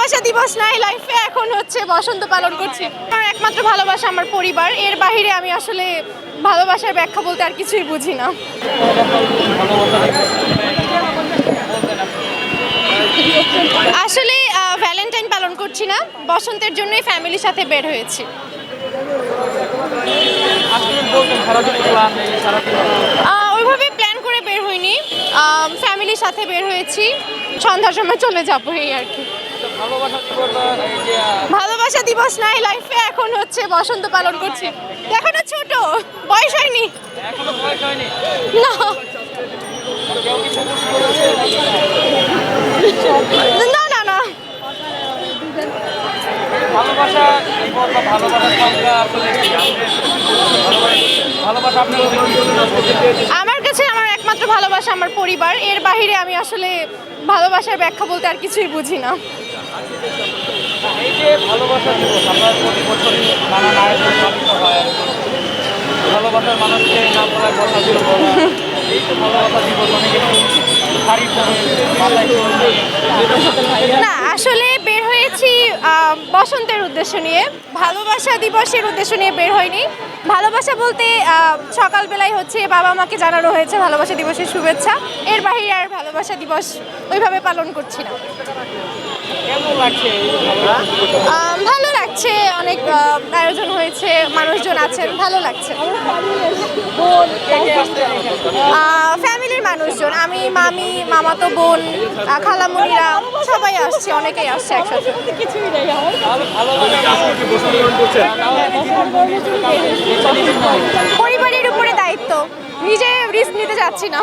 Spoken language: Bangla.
ভালোবাসা দিবস নাই লাইফে এখন হচ্ছে বসন্ত পালন করছি। আমার একমাত্র ভালোবাসা আমার পরিবার। এর বাইরে আমি আসলে ভালোবাসার ব্যাখ্যা বলতে আর কিছুই বুঝি না। আসলে ভ্যালেন্টাইন পালন করছি না। বসন্তের জন্যই ফ্যামিলির সাথে বের হয়েছি। ওইভাবে প্ল্যান করে বের হইনি। ফ্যামিলির সাথে বের হয়েছি। সন্ধ্যার সময় চলে যাব এই আর কি। ভালোবাসা দিবস নাই লাইফে এখন হচ্ছে বসন্ত পালন করছি। এখনও ছোট বয়স হয়নি। না। না না ভালোবাসা আমার কাছে আমার একমাত্র ভালোবাসা আমার পরিবার। এর বাইরে আমি আসলে ভালোবাসার ব্যাখ্যা বলতে আর কিছুই বুঝি না। এই যে ভালোবাসা দিবস আমরা প্রতি বছরই হয়। ভালোবাসার মানুষকে না বলায় কথা দিল এই যে ভালোবাসা দিবস, অনেকে শাড়ি পরে না, আসলে বসন্তের উদ্দেশ্য নিয়ে ভালোবাসা দিবসের উদ্দেশ্য নিয়ে বের হয়নি। ভালোবাসা বলতে সকালবেলায় হচ্ছে বাবা মাকে জানানো হয়েছে ভালোবাসা দিবসের শুভেচ্ছা। এর বাইরে আর ভালোবাসা দিবস ওইভাবে পালন করছি না। ভালো লাগছে অনেক আয়োজন হয়েছে মানুষজন আছেন ভালো লাগছে। মামি, মামাতো বোন খালামুনিরা, সবাই আসছে, অনেকেই আসছে একসাথে। পরিবারের উপরে দায়িত্ব, নিজে রিস্ক নিতে যাচ্ছি না।